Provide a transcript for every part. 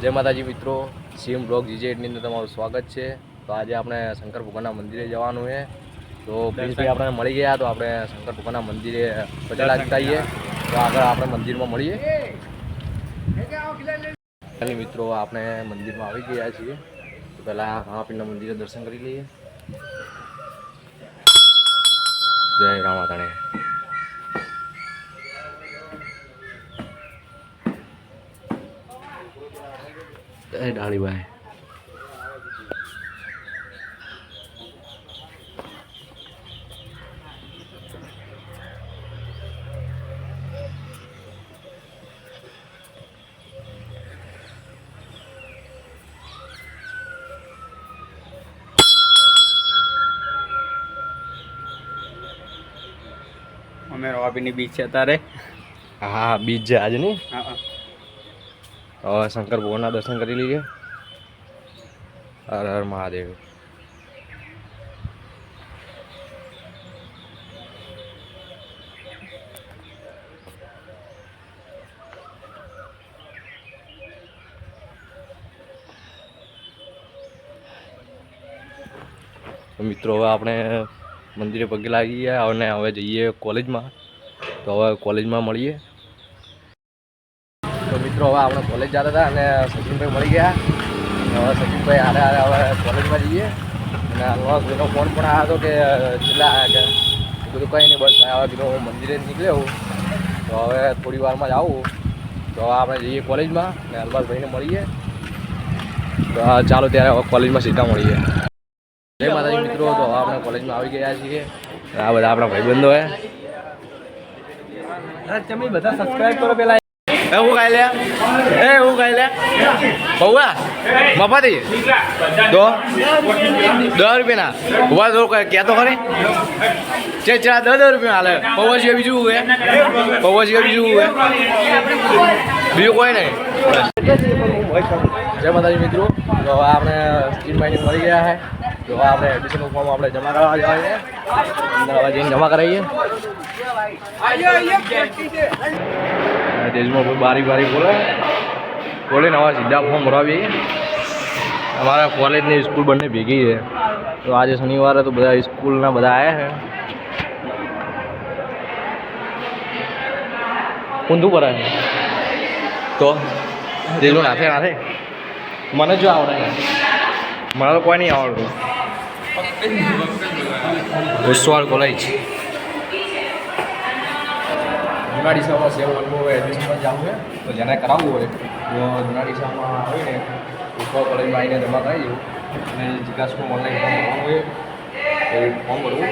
જય માતાજી મિત્રો સીએમ બ્લોગ જીજેટની અંદર તમારું સ્વાગત છે. તો આજે આપણે શંકર ભગવાનના મંદિરે જવાનું છે. તો પ્રિન્સભાઈ આપણે મળી ગયા તો આપણે શંકર ભગવાનના મંદિરે પચડા જતાઈએ. તો આગળ આપણે મંદિરમાં મળીએ. મિત્રો આપણે મંદિરમાં આવી ગયા છીએ. તો પહેલાં રામાપીરના મંદિરે દર્શન કરી લઈએ. જય રામાધણે જય ડાળીભાઈ અમે રવાપીની બીચ છે અત્યારે. હા બીજ છે આજે નહીં હા, હા. હવે શંકર ભગવાનના દર્શન કરી લઈએ હર હર મહાદેવ. મિત્રો, હવે આપણે મંદિરે પગે લાગી ગયા અને હવે જઈએ કોલેજમાં. તો હવે કોલેજમાં મળીએ. તો મિત્રો, હવે આપણે કોલેજ જતા હતા અને સચિનભાઈ મળી ગયા. હવે સચિનભાઈ હારે હારે હવે કોલેજમાં જઈએ. અને હાલમાં કોઈનો ફોન પણ આવ્યો હતો કે છેલ્લા કે બધું કંઈ નહીં, બસ હવે કીધું હું મંદિરે નીકળ્યો તો હવે થોડી વારમાં જ આવું. તો આપણે જઈએ કોલેજમાં અને અલબાઝભાઈને મળીએ. તો ચાલો ત્યારે હવે કોલેજમાં સીધા મળીએ. જય માતાજી મિત્રો, તો હવે આપણે કોલેજમાં આવી ગયા છીએ. આ બધા આપણા ભાઈબંધો હે. તમે બધા સબસ્ક્રાઈબ કરો પેલા. એ, હું ખાઈ લે. એ, હું ખાઈ લે. બહુઆ મફતી તો દસ રૂપિયાના. ઊભા દો ક્યાં તો ખરી? છે ચા દસ દસ રૂપિયા હાલે. પૌવા બીજું હે પૌવા બીજું હે બીજું કોઈ નહીં. જય માતાજી મિત્રો. તો આપણે સ્કીન માઇનિંગ મળી ગયા છે તો આપણે એડમિશનનું ફોર્મ આપણે જમા કરાવવા જવા છે. અંદર જઈને જમા કરાવીએ. દેશમાં કોઈ બારી બારી બોલે. બોલે નવા સીધા ફોર્મ ભરાવી અમારા કોલેજની સ્કૂલ બંને ભેગી છે. તો આજે શનિવારે તો બધા સ્કૂલના બધા આવ્યા છે. ઊંધું ભરાય? તો? દેશમાં નાથે નાથે મને જો આવડે. મને તો કોઈ નહીં આવડતું. વિશ્વાળ કોલેજ જૂના ડીસામાં સેવ વનનું એડમિશનમાં જવું છે. તો જેને કરાવવું હોય તો જૂના ડીસામાં આવીને ઉપર કોલેજમાં આવીને જમા કરાવી દઉં. અને વિકાસનું ઓનલાઈન ફોર્મ ભરવું હોય એ ફોર્મ ભરવું.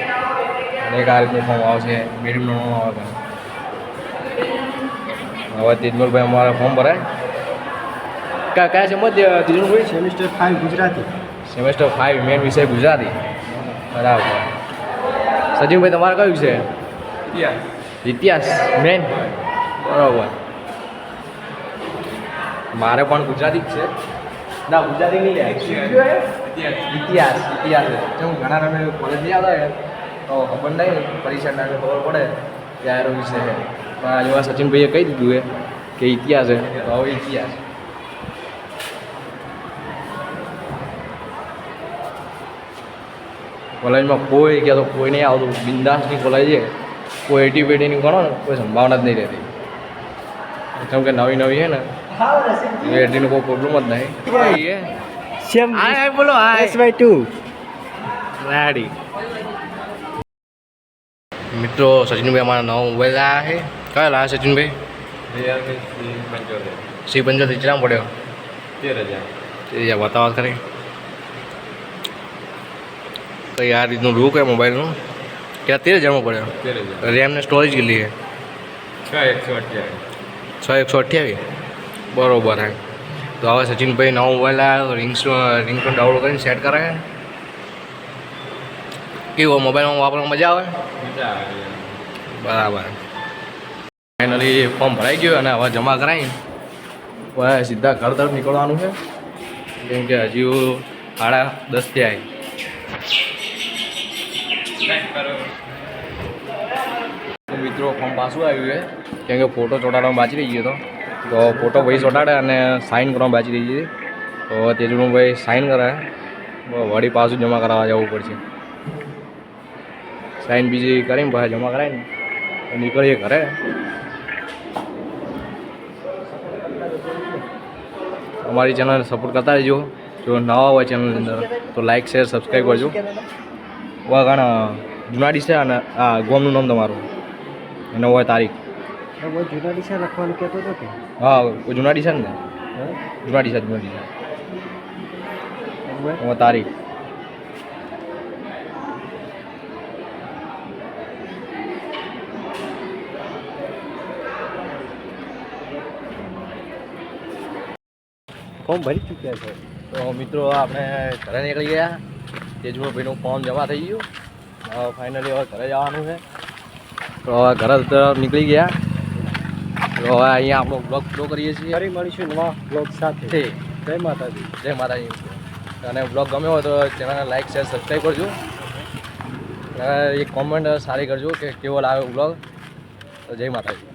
અને એક આ રીતનું ફોર્મ આવશે મેડમનું નામ આવે હવે તેજમલભાઈ અમારે ફોર્મ ભરાય. કયા કયા છે મત Tejmalbhai? Semester five Gujarati. Semester five main વિષય ગુજરાતી. બરાબર. સજીવભાઈ તમારે કયું છે ઇતિહાસ. મેન. બરાબર. મારે પણ ગુજરાતી જ છે. ના, ગુજરાતી નહીં ઇતિહાસ ઇતિહાસ હું ઘણા રમે કોલેજ નહીં આવતા તો ખબર નહીં પરીક્ષા ટાઈમે ખબર પડે આ વિશે પણ આજે એવા સચિનભાઈએ કહી દીધું એ કે ઇતિહાસ છે. તો હવે ઇતિહાસ કોલેજમાં કોઈ કે તો કોઈ નહીં આવતું. બિંદાસની કોલેજ છે. કોઈ એટી પેટીની ગણો ને કોઈ સંભાવના જ નહીં રહેતી. કેમ કે નવી નવી છે ને એ એટીનો કોઈ પ્રોબ્લેમ જ નહીં. સેમ હાય બોલો એસ વાય ટુ રેડી. મિત્રો સચિનભાઈ અમારા નવો મોબાઈલ લાવ્યા છે. કયો લાયા સચિનભાઈ? સી પંચોતેર કેટલા પડ્યો? તેર હજાર. તે બતાવો ખરી કઈ આ રીતનું રૂક એ મોબાઈલનું હજારમાં પડ્યો. તેર હજાર. રેમ ને સ્ટોરેજ કેટલી છે? છ એકસો અઠ્યાવીસ. છ એકસો અઠ્યાવીસ? બરોબર હે તો હવે સચિનભાઈ નવો મોબાઈલ આવ્યો રિંગ્સ રિંગટોન ડાઉનલોડ કરીને સેટ કરાવે કેવો મોબાઈલમાં વાપરવામાં મજા આવે? બરાબર. ફાઇનલી ફોર્મ ભરાઈ ગયું અને હવે જમા કરાવી હવે સીધા ઘર તરફ નીકળવાનું છે. કેમ કે હજી સાડા દસ આવી મિત્રો, ફોર્મ પાછું આવ્યું છે? કેમ કે ફોટો ચોટાડવામાં બાકી રહી ગયો તો ફોટો ભાઈ ચોટાડે અને સાઇન કરવા બાજી રહી છે તો તેજુભાઈ સાઇન કરે વળી પાછું જમા કરાવવા જવું પડશે. સાઇન બીજી કરીને ભાઈ જમા કરાવીને તો નીકળીએ ઘરે. અમારી ચેનલ સપોર્ટ કરતા રહેજો. જો નવા હોય ચેનલની અંદર, તો લાઇક શેર સબસ્ક્રાઈબ કરજો. વગણ જુનાડી છે અને આ ગોમનું નામ તમારું. અને હોય તારીખ. જૂના દિશા લખવાનું કહેતો હતો કે. હા જુનાડી છે ને? જુનાડી છે જુનાડી છે. હવે તારીખ. ફોર્મ ભરી ચૂક્યા છે? તો મિત્રો આપણે ઘરે નીકળી ગયા. તેજભાઈનું ફોર્મ જમા થઈ ગયું. હવે ફાઇનલી હવે ઘરે જવાનું છે. તો હવે ઘરે તરફ નીકળી ગયા. તો હવે અહીંયા આપણો બ્લોગ પૂરો કરીએ છીએ. ફરી મળીશું નવા બ્લોગ સાથે. જય માતાજી. જય માતાજી. અને બ્લોગ ગમ્યો હોય તો ચેનલને લાઈક શેર સબસ્ક્રાઈબ કરજો. અને એક કોમેન્ટ સારી કરજો કે કેવો લાગે બ્લોગ તો જય માતાજી.